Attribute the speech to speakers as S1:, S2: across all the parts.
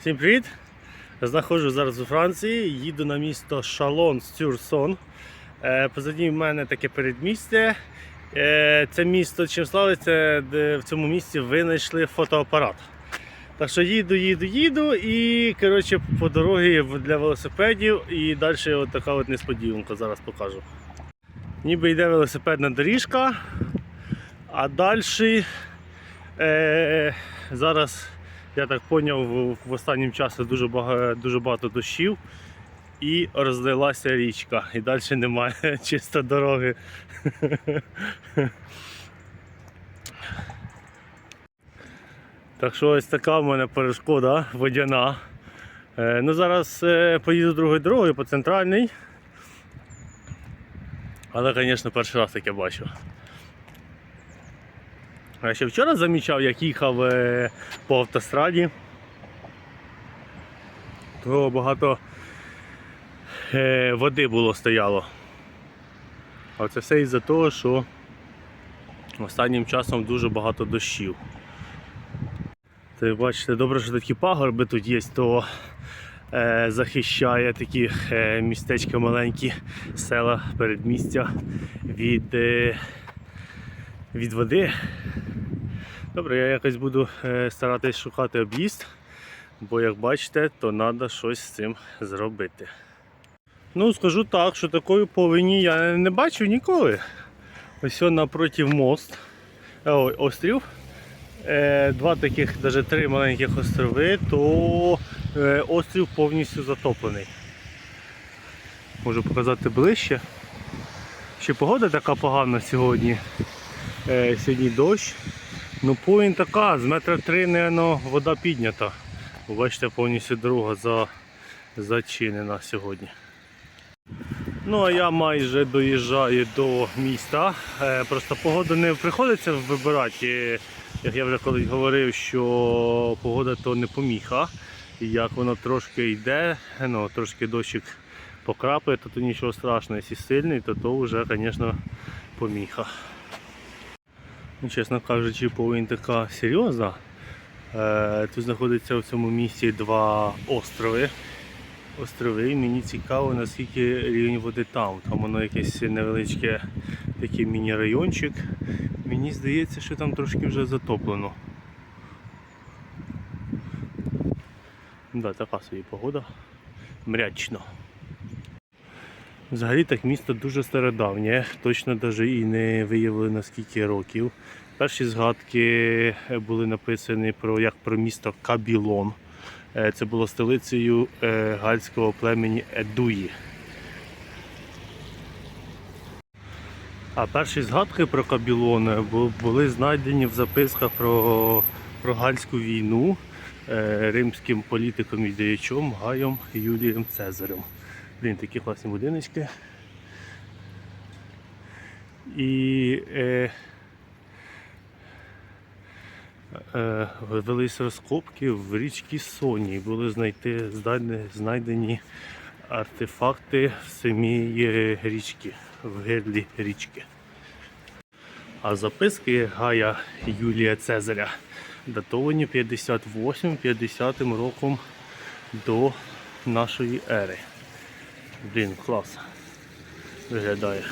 S1: Всім привіт! Знаходжу зараз у Франції, їду на місто Шалон Стюрсон. Е, Позаді в мене таке передмістя. Е, Це місто чим славиться, де в цьому місті винайшли фотоапарат. Так що їду, їду, їду і коротше, по дорозі для велосипедів і далі от така от несподіванка зараз покажу. Ніби йде велосипедна доріжка, а далі е, зараз я так зрозумів, в, останнім часі дуже багато, дуже багато дощів і розлилася річка. І далі немає чисто дороги. Так що ось така в мене перешкода водяна. Е, ну Зараз е, поїду другою дорогою по центральній. Але, звісно, перший раз таке бачу. Я ще вчора замічав, як їхав е, по автостраді, то багато е, води було стояло. А це все із-за того, що останнім часом дуже багато дощів. То бачите, добре, що такі пагорби тут є, то е, захищає такі е, містечка маленькі села передмістя від, е, від води. Добре, я якось буду е, старатись шукати об'їзд, бо як бачите, то треба щось з цим зробити. Ну, скажу так, що такої повені я не бачив ніколи. Ось он напротив мост. е, Ой, острів. Е, Два таких, навіть три маленьких острови, то острів повністю затоплений. Можу показати ближче. Ще погода така погана сьогодні. Е, Сьогодні дощ. Ну повінь така, з метра три, напевно, вода піднята. Бачите, повністю дорога за, зачинена сьогодні. Ну а я майже доїжджаю до міста. Е, Просто погоду не приходиться вибирати. Як я вже колись говорив, що погода то не поміха. Як воно трошки йде, ну трошки дощик покрапає, то, то нічого страшного, якщо сильний, то то вже, звісно, поміха. Ну, чесно кажучи, повинь така серйозна. Е, Тут знаходиться в цьому місті два острови. Острови. І мені цікаво, наскільки рівень води там. Там воно якесь невеличке такий міні-райончик. Мені здається, що там трошки вже затоплено. Да, така собі погода. Мрячно. Взагалі так місто дуже стародавнє, точно навіть і не виявили наскільки років. Перші згадки були написані про як про місто Кабілон. Е, Це було столицею е, гальського племені Едуї. А перші згадки про Кабілон були знайдені в записках про, про гальську війну е, римським політиком і діячом Гаєм Юлієм Цезарем. Блін, такі класні будиночки. І е, е, велись розкопки в річці Соні. Були знайти, знайдені, артефакти в самій е, річці, в гирлі річки. А записки Гая Юлія Цезаря датовані 58-50 роком до нашої ери. Блін, клас. Виглядає.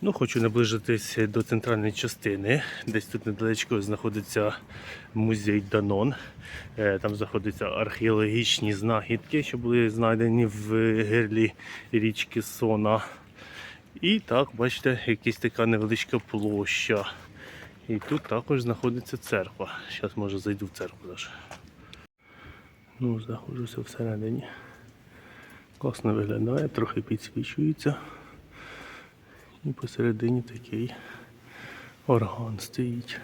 S1: Ну, хочу наближитись до центральної частини. Десь тут недалечко знаходиться музей Данон. Е, Там знаходяться археологічні знахідки, що були знайдені в гирлі річки Сона. І так, бачите, якась така невеличка площа. І тут також знаходиться церква. Зараз може зайду в церкву. Даже. Ну, знаходжуся всередині. Класно виглядає, трохи підсвічується. І посередині такий орган стоїть.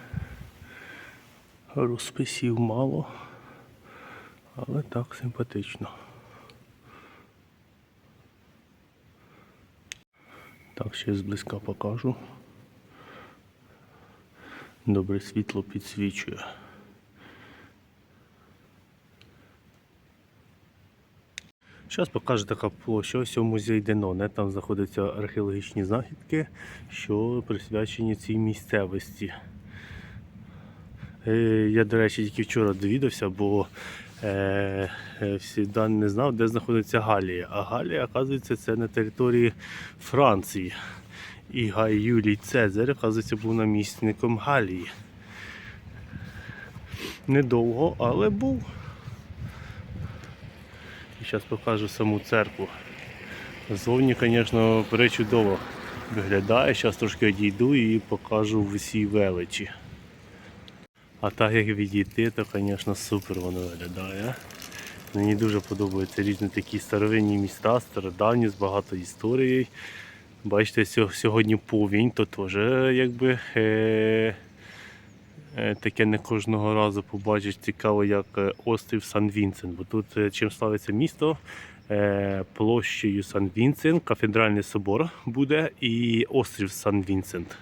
S1: Розписів мало, але так симпатично. Так, ще зблизька покажу. Добре світло підсвічує. Зараз покажу така площа, ось у музей Деноне. Там знаходяться археологічні знахідки, що присвячені цій місцевості. Е, Я, до речі, тільки вчора довідався, бо е, е, всегда не знав, де знаходиться Галія. А Галія, оказується, це на території Франції. І Гай Юлій Цезарь, оказується, був намісником Галії. Недовго, але був. Зараз покажу саму церкву. Зовні, звісно, причудово виглядає. Зараз трошки одійду і покажу в усій величі. А так як відійти, то, звісно, супер воно виглядає. Мені дуже подобаються різні такі старовинні міста, стародавні, з багато історією. Бачите, сьогодні повінь, то теж якби е, таке не кожного разу побачиш цікаво, як е, острів Сан-Вінсент. Бо тут е, чим славиться місто, е, площею Сан-Вінсент, кафедральний собор буде і острів Сан-Вінсент.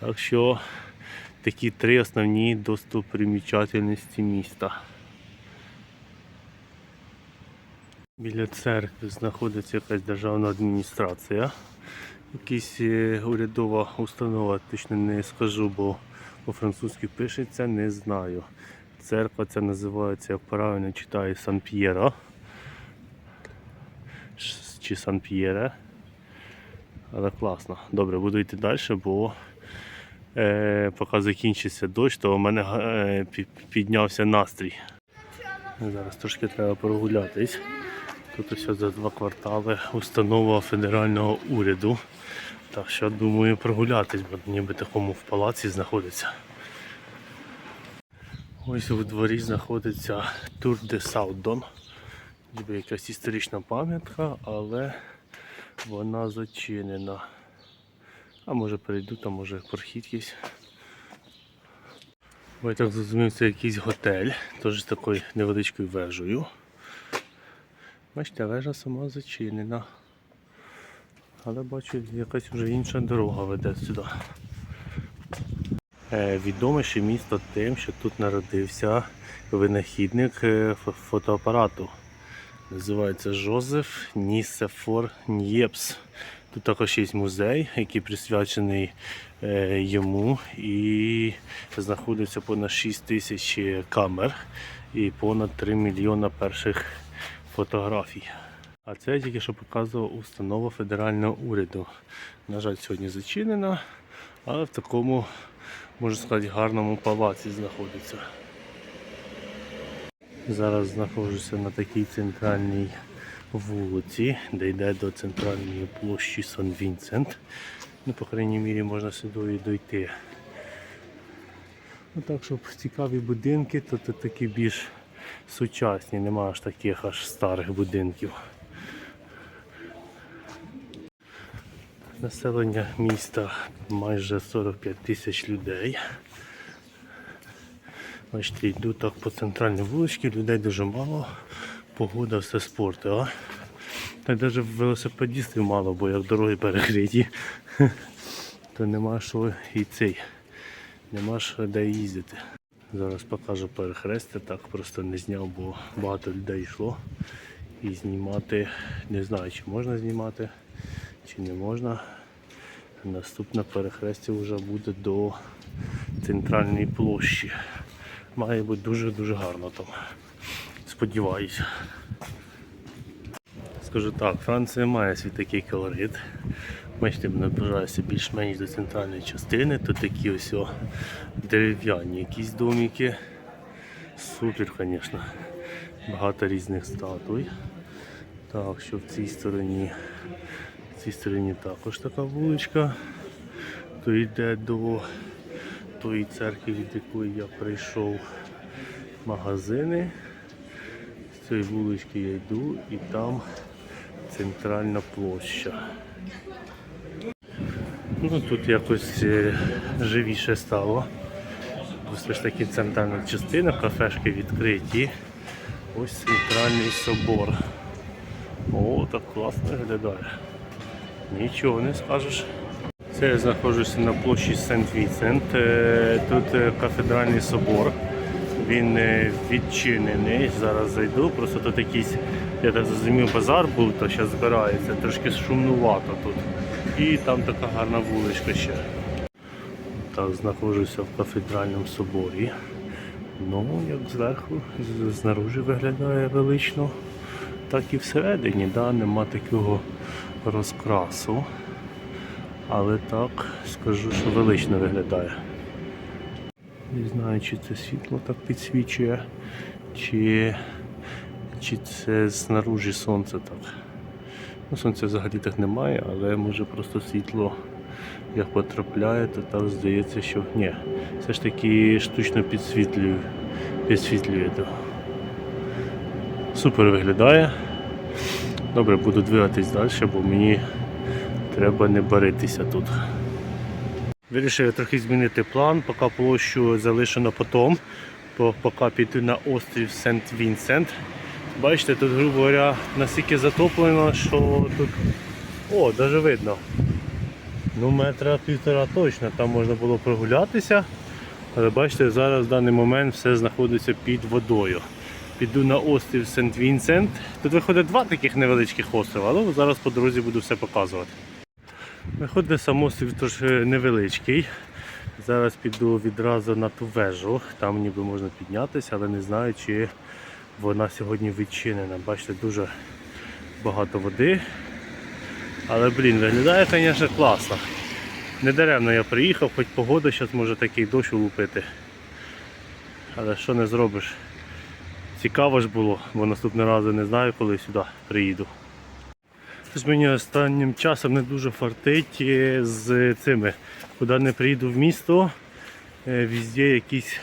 S1: Так що такі три основні достопримічательності міста. Біля церкви знаходиться якась державна адміністрація. Якась е, урядова установа, точно не скажу, бо по-французьки пишеться, не знаю. Церква ця називається, як правильно читаю, Сан-П'єро. Чи Сан-П'єре. Але класно. Добре, буду йти далі, бо е, поки закінчиться дощ, то у мене е, піднявся настрій. Зараз трошки треба прогулятись. Тут ось за два квартали установа федерального уряду. Так що думаю прогулятись, бо ніби такому в палаці знаходиться. Ось у дворі знаходиться Тур де Саудон. Ніби якась історична пам'ятка, але вона зачинена. А може перейду, там може прохід якийсь. Бо я так зрозумів, це якийсь готель, теж з такою невеличкою вежею. Бачите, вежа сама зачинена. Але бачу, якась вже інша дорога веде сюди. Е, відоме ще місто тим, що тут народився винахідник е, фотоапарату. Називається Жозеф Нісефор Нєпс. Тут також є музей, який присвячений е, йому і знаходиться понад 6 тисяч камер і понад 3 мільйона перших фотографій. А це я тільки що показував установа федерального уряду. На жаль, сьогодні зачинена, але в такому, можна сказати, гарному палаці знаходиться. Зараз знаходжуся на такій центральній вулиці, де йде до центральної площі Сан-Вінсент. Ну, по крайній мірі, можна сюди дойти. Ну, так, щоб цікаві будинки, то, то такі більш сучасні, нема аж таких аж старих будинків. Населення міста майже 45 тисяч людей. Бачите, йду так по центральній вуличці, людей дуже мало, погода все спортила. Та навіть велосипедістів мало, бо як дороги перекриті, то нема що і цей, нема що де їздити. Зараз покажу перехрестя, так просто не зняв, бо багато людей йшло. І знімати, не знаю, чи можна знімати, чи не можна. Наступне перехрестя вже буде до центральної площі. Має бути дуже-дуже гарно там. Сподіваюся. Скажу так, Франція має свій такий колорит. Бачите, наближаюся більш-менш до центральної частини. Тут такі ось о дерев'яні якісь домики. Супер, звісно. Багато різних статуй. Так, що в цій стороні, цій стороні також така вуличка. То йде до тої церкви, від якої я прийшов магазини. З цієї вулички я йду і там центральна площа. Ну тут якось е, живіше стало. Все ж таки центральна частина, кафешки відкриті. Ось центральний собор. О, так класно виглядає. Нічого не скажеш. Це я знаходжуся на площі Сент-Вінсент. Е, Тут е, кафедральний собор. Він е, відчинений. Зараз зайду. Просто тут якийсь, я так зрозумів, базар був, то зараз збирається. Трошки шумнувато тут. І там така гарна вуличка ще. Так, знаходжуся в кафедральному соборі. Ну, як зверху, знаружи виглядає велично, так і всередині, да, нема такого розкрасу. Але так, скажу, що велично виглядає. Не знаю, чи це світло так підсвічує, чи, чи це знаружі сонце так. Ну, сонця взагалі так немає, але може просто світло як потрапляє, то так здається, що ні. Все ж таки штучно підсвітлює. підсвітлює. Супер виглядає. Добре, буду двигатись далі, бо мені треба не баритися тут. Вирішив трохи змінити план, поки площу залишено потом, по- поки піти на острів Сент-Вінсент. Бачите, тут, грубо говоря, настільки затоплено, що тут. О, навіть видно. Ну, метра півтора точно, там можна було прогулятися. Але бачите, зараз в даний момент все знаходиться під водою. Піду на острів Сент-Вінсент. Тут виходить два таких невеличких острова, але зараз по дорозі буду все показувати. Виходить сам острів тож е, невеличкий. Зараз піду відразу на ту вежу. Там ніби можна піднятися, але не знаю, чи вона сьогодні відчинена. Бачите, дуже багато води. Але блін, виглядає, звісно, класно. Недаремно я приїхав, хоч погода зараз може такий дощ улупити. Але що не зробиш? Цікаво ж було, бо наступного разу не знаю, коли сюди приїду. Тож мені останнім часом не дуже фартить е, з цими. Куди не приїду в місто, е, везде якісь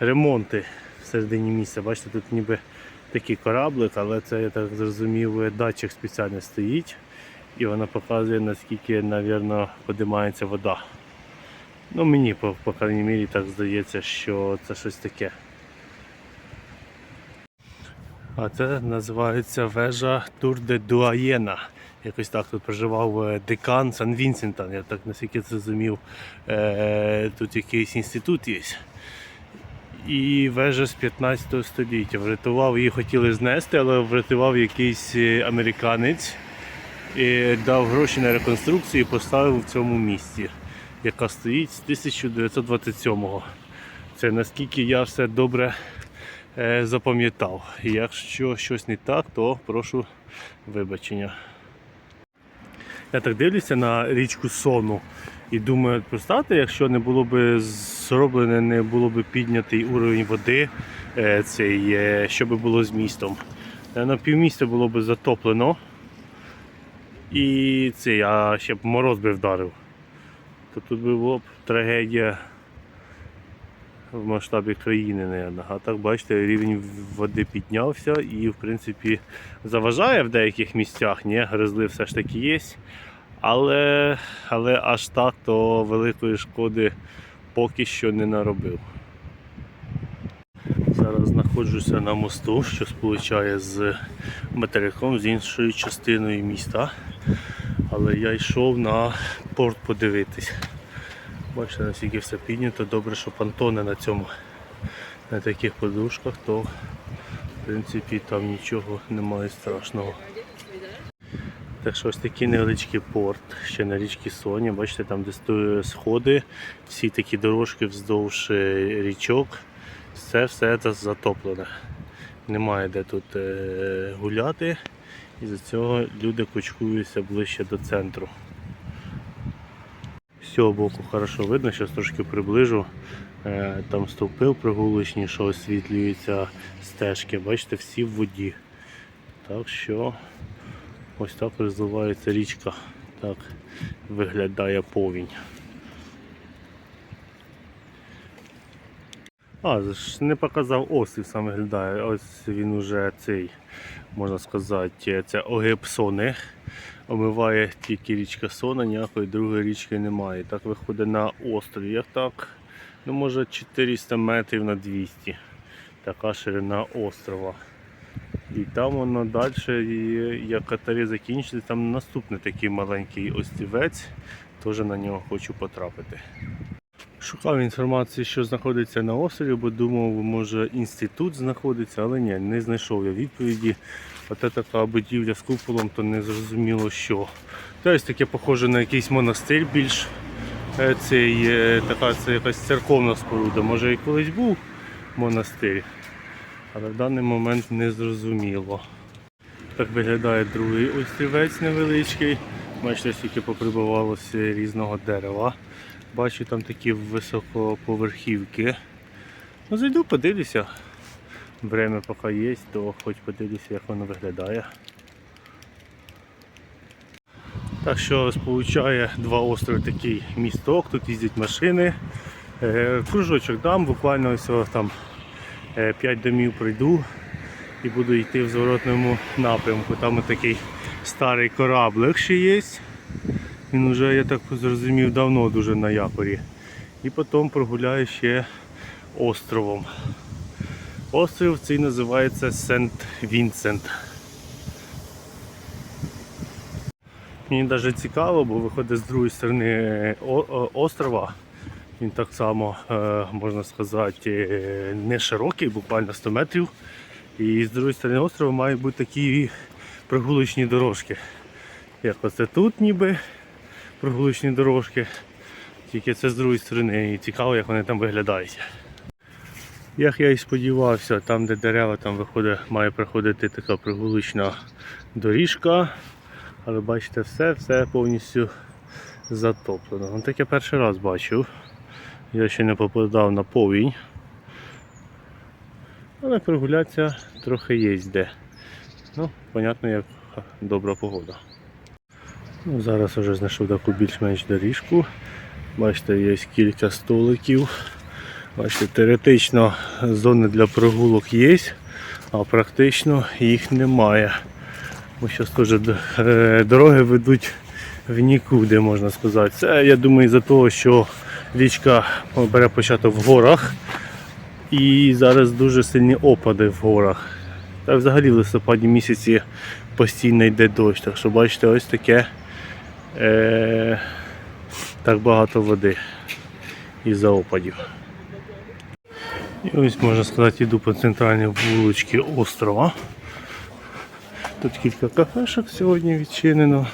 S1: ремонти всередині місця. Бачите, тут ніби такий кораблик, але це, я так зрозумів, датчик спеціально стоїть. І вона показує, наскільки, мабуть, подимається вода. Ну, мені, по крайній мірі, так здається, що це щось таке. А це називається вежа Тур де Дуаєна. Якось так тут проживав е, декан Сан Вінсента. Я так наскільки зрозумів, е, тут якийсь інститут є. І вежа з 15 століття. Врятував її, хотіли знести, але врятував якийсь е, американець і дав гроші на реконструкцію і поставив в цьому місці, яка стоїть з 1927-го. Це наскільки я все добре запам'ятав. Якщо щось не так, то прошу вибачення. Я так дивлюся на річку Сону і думаю, представте, якщо не було б зроблене, не було б піднятий уровень води, е, цей, е, що би було з містом. Е, На півміста було б затоплено. І цей, а ще б мороз би вдарив. То тут би була б трагедія в масштабі країни, наверное. А так бачите, рівень води піднявся і в принципі заважає в деяких місцях, ні, гризли все ж таки є. Але, але аж так то великої шкоди поки що не наробив. Зараз знаходжуся на мосту, що сполучає з материком з іншою частиною міста. Але я йшов на порт подивитись. Бачите, наскільки все піднято. Добре, що понтони на цьому на таких подушках, то в принципі там нічого немає страшного. Так що ось такий невеличкий порт, ще на річці Соня. Бачите, там де сходи, всі такі дорожки вздовж е, річок. Це все це затоплене. Немає де тут е, гуляти. І за цього люди кучкуються ближче до центру. Цього боку хорошо видно, зараз трошки приближу. Е, Там стовпи прогулочні, що освітлюються стежки. Бачите, всі в воді. Так що ось так розвивається річка. Так виглядає повінь. А, не показав острів сам виглядає. Ось він уже цей, можна сказати, це Огепсони. Омиває тільки річка Сона, ніякої другої річки немає. Так виходить на острів. Як так? Ну може 400 метрів на 200. Така ширина острова. І там воно далі, як катарі закінчили, там наступний такий маленький острівець. Теж на нього хочу потрапити. Шукав інформацію, що знаходиться на острові, бо думав, може інститут знаходиться, але ні, не знайшов я відповіді. Оце така будівля з куполом, то не зрозуміло що. Тобто таке похоже на якийсь монастир більш е, цей, е, така це якась церковна споруда. Може і колись був, монастир. Але в даний момент не зрозуміло. Так виглядає другий острівець невеличкий. Бачите, скільки поприбувалося різного дерева. Бачу там такі високоповерхівки. Ну, зайду, подивлюся. Время поки є, то хоч подивлюся, як воно виглядає. Так що сполучає два острови такий місток, тут їздять машини. Е, Кружочок дам, буквально ось там 5 домів пройду і буду йти в зворотному напрямку. Там такий старий кораблик ще є. Він вже, я так зрозумів, давно дуже на якорі. І потім прогуляю ще островом. Острів цей називається Сент Вінсент. Мені навіть цікаво, бо виходить з другої сторони о- о- острова. Він так само, е, можна сказати, е, не широкий, буквально 100 метрів. І з другої сторони острова мають бути такі прогулочні дорожки. Як оце тут ніби прогулочні дорожки. Тільки це з другої сторони і цікаво, як вони там виглядають. Як я і сподівався, там де дерева, там виходить, має проходити така прогулочна доріжка. Але бачите, все, все повністю затоплено. Так я перший раз бачив. Я ще не попадав на повінь. Але прогулятися трохи є де. Ну, понятно, як добра погода. Ну, зараз вже знайшов таку більш-менш доріжку. Бачите, є кілька столиків. Бачите, теоретично зони для прогулок є, а практично їх немає. Бо зараз теж е, дороги ведуть в нікуди, можна сказати. Це, я думаю, із-за того, що річка бере початок в горах і зараз дуже сильні опади в горах. Та взагалі в листопаді місяці постійно йде дощ. Так що бачите, ось таке е, так багато води із-за опадів. І ось можна сказати, йду по центральній вуличці острова. Тут кілька кафешок сьогодні відчинено.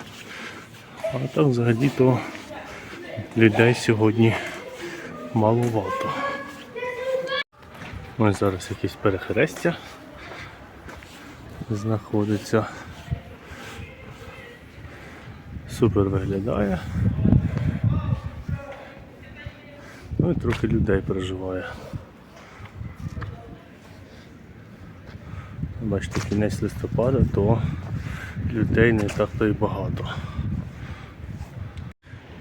S1: А так взагалі то людей сьогодні маловато. Ось зараз якесь перехрестя знаходиться. Супер виглядає. Ну і трохи людей проживає. Бачите, кінець листопада, то людей не так то й багато.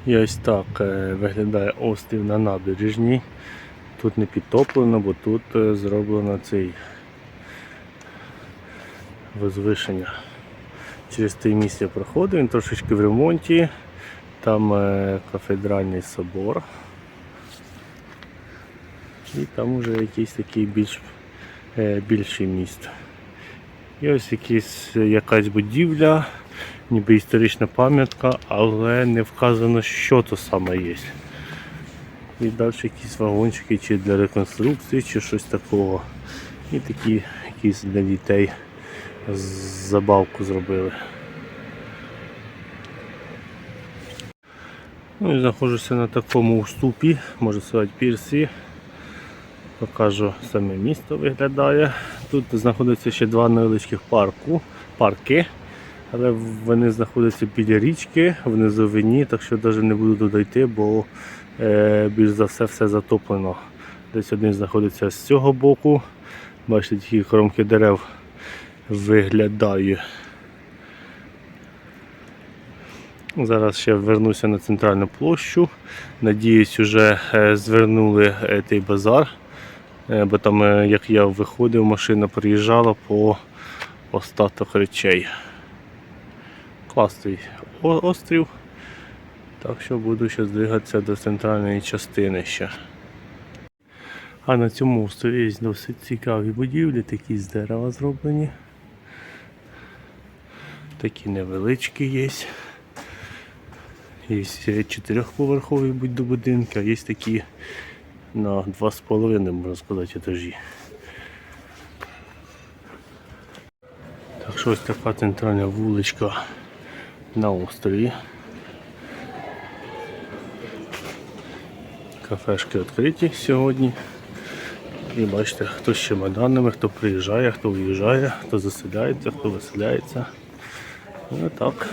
S1: І ось так е, виглядає острів на набережній. Тут не підтоплено, бо тут е, зроблено цей возвишення. Через те місце проходив, він трошечки в ремонті. Там е, кафедральний собор. І там вже якийсь такий більш, е, більший міст. І ось якийсь, якась будівля, ніби історична пам'ятка, але не вказано, що то саме є. І далі якісь вагончики чи для реконструкції, чи щось такого. І такі якісь для дітей забавку зробили. Ну і знаходжуся на такому уступі, можна сказати, пірсі. Покажу саме місто виглядає. Тут знаходяться ще два невеличких парку, парки, але вони знаходяться біля річки в низовині, так що навіть не буду туди бо е, більш за все все затоплено. Десь один знаходиться з цього боку. Бачите, ті кромки дерев виглядає. Зараз ще вернуся на центральну площу. Надіюсь, вже е, звернули той базар. Е, Бо там, е, як я виходив, машина приїжджала по остаток речей. Класний острів. Так що буду ще здвигатися до центральної частини ще. А на цьому острові є досить цікаві будівлі, такі з дерева зроблені. Такі невеличкі є. Є чотирьохповерхові будь- будинки, а є такі на 2,5 можна сказати етажі. Так що ось така центральна вуличка на острові. Кафешки відкриті сьогодні. І бачите, хто з чемоданами, хто приїжджає, хто виїжджає, хто заселяється, хто виселяється. Ну так.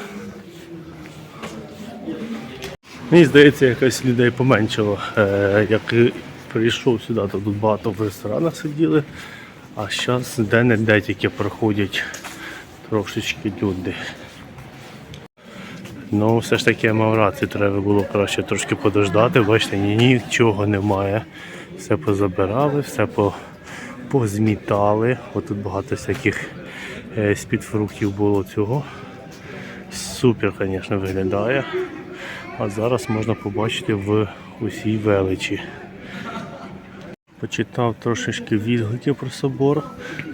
S1: Мені здається, якось людей поменшало. Е, як прийшов сюди, то тут багато в ресторанах сиділи, а зараз де-не-де тільки проходять трошечки люди. Ну, все ж таки я мав рацію, треба було краще трошки подождати. Бачите, нічого немає. Все позабирали, все по, позмітали. Отут багато всяких е, з-під було цього. Супер, звісно, виглядає. А зараз можна побачити в усій величі. Почитав трошечки відгуків про собор.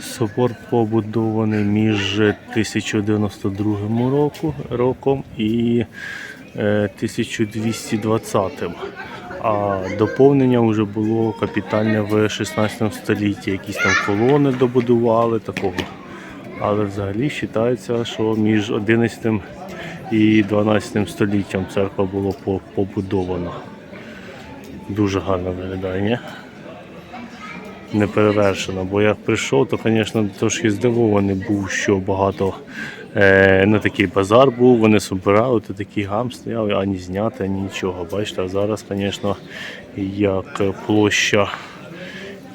S1: Собор побудований між 1092 року, роком і е, 1220. А доповнення вже було капітальне в 16 столітті. Якісь там колони добудували такого. Але взагалі вважається, що між 11 і 12 століттям церква була побудована. Дуже гарно виглядає, ні? не перевершено. Бо як прийшов, то, звісно, трошки здивований був, що багато е, на такий базар був, вони збирали, то такий гам стояв, ані зняти, ані нічого. Бачите, а зараз, звісно, як площа,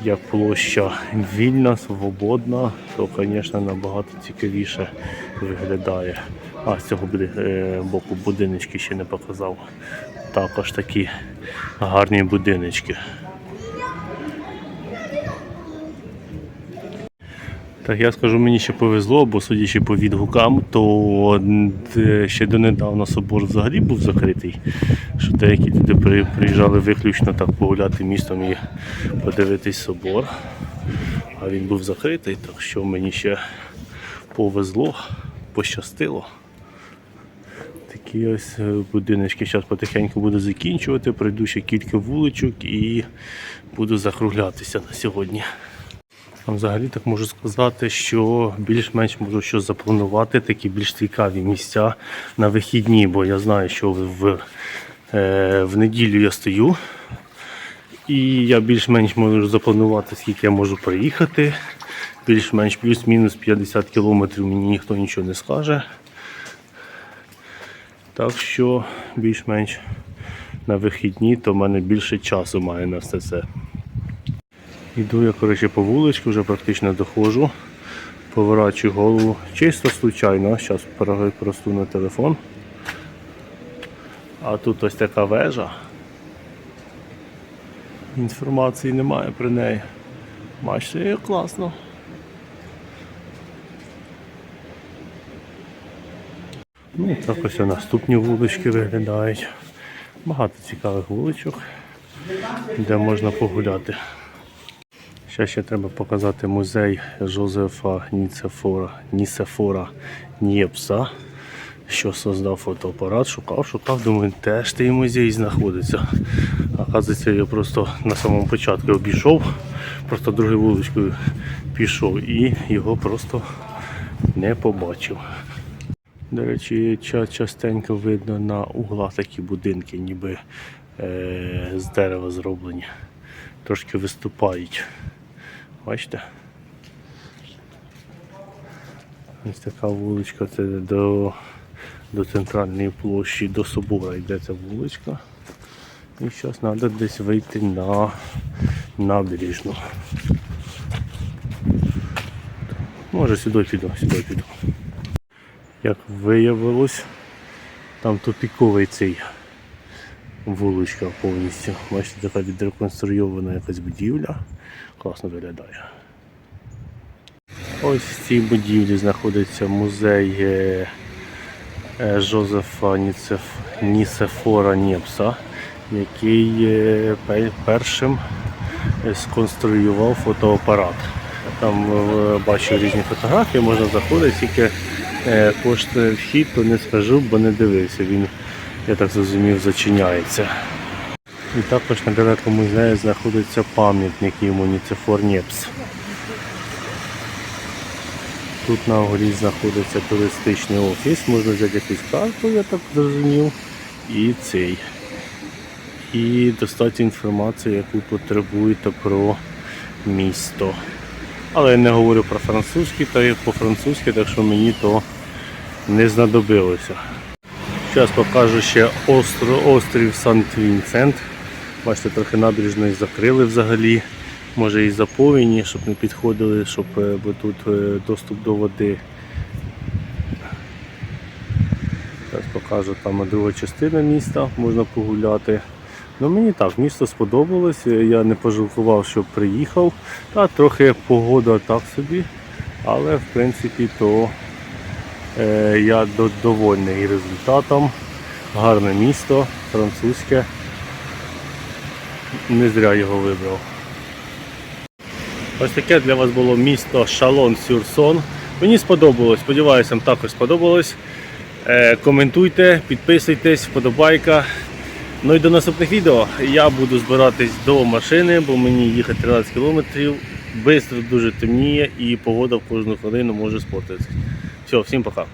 S1: як площа вільна, свободна, то, звісно, набагато цікавіше виглядає. А з цього е, боку будиночки ще не показав. Також такі гарні будиночки. Так я скажу, мені ще повезло, бо судячи по відгукам, то ще донедавна собор взагалі був закритий. Що деякі туди приїжджали виключно так погуляти містом і подивитись собор. А він був закритий, так що мені ще повезло, пощастило. Такі ось е, будиночки. Зараз потихеньку буду закінчувати, пройду ще кілька вуличок і буду закруглятися на сьогодні. А взагалі так можу сказати, що більш-менш можу що запланувати такі більш цікаві місця на вихідні, бо я знаю, що в, е, в неділю я стою. І я більш-менш можу запланувати, скільки я можу приїхати. Більш-менш плюс-мінус 50 кілометрів мені ніхто нічого не скаже. Так що більш-менш на вихідні, то в мене більше часу має на все це. Йду я коротше, по вуличку, вже практично доходжу. Поворачую голову чисто случайно. Зараз просту на телефон. А тут ось така вежа. Інформації немає про неї. Бачите, класно. Ну, так ось і наступні вулички виглядають. Багато цікавих вуличок, де можна погуляти. Ще ще треба показати музей Жозефа Ніцефора, Нісефора Нєпса, що создав фотоапарат. Шукав, шукав, думаю, де ж той музей знаходиться. Оказується, я просто на самому початку обійшов, просто другою вуличкою пішов і його просто не побачив. До речі, частенько видно на углах такі будинки, ніби е- з дерева зроблені. Трошки виступають. Бачите? Ось така вуличка, це до, до центральної площі, до собора йде ця вуличка. І зараз треба десь вийти на набережну. Може сюди піду, сюди піду. Як виявилось, там тупіковий цей вуличка повністю. Бачите, така відреконструйована якась будівля. Класно виглядає. Ось в цій будівлі знаходиться музей е, е, Жозефа Ніцеф... Нісефора Нєпса, який е, першим сконструював фотоапарат. Там бачу різні фотографії, можна заходити, тільки коштує вхід, то не скажу, бо не дивився. Він, я так зрозумів, зачиняється. І також недалеко музею знаходиться пам'ятник йому Ніцефор Нєпс. Тут на горі знаходиться туристичний офіс, можна взяти якусь карту, я так зрозумів, і цей. І достати інформацію, яку потребуєте про місто. Але я не говорю про французький, та як по-французьки, так що мені то не знадобилося. Зараз покажу ще острів Сант-Вінсент. Бачите, трохи набережної закрили взагалі. Може і заповнені, щоб не підходили, щоб е, бо тут е, доступ до води. Зараз покажу там друга частина міста, можна погуляти. Ну мені так, місто сподобалось, е, я не пожалкував, що приїхав. Та трохи погода так собі, але в принципі то е, я довольний результатом. Гарне місто, французьке. Не зря його вибрав. Ось таке для вас було місто Шалон-Сюрсон. Мені сподобалось, сподіваюся, вам також сподобалось. Е, коментуйте, підписуйтесь, вподобайка. Ну і до наступних відео. Я буду збиратись до машини, бо мені їхати 13 кілометрів. Бистро дуже темніє і погода в кожну хвилину може спортитися. Все, всім пока.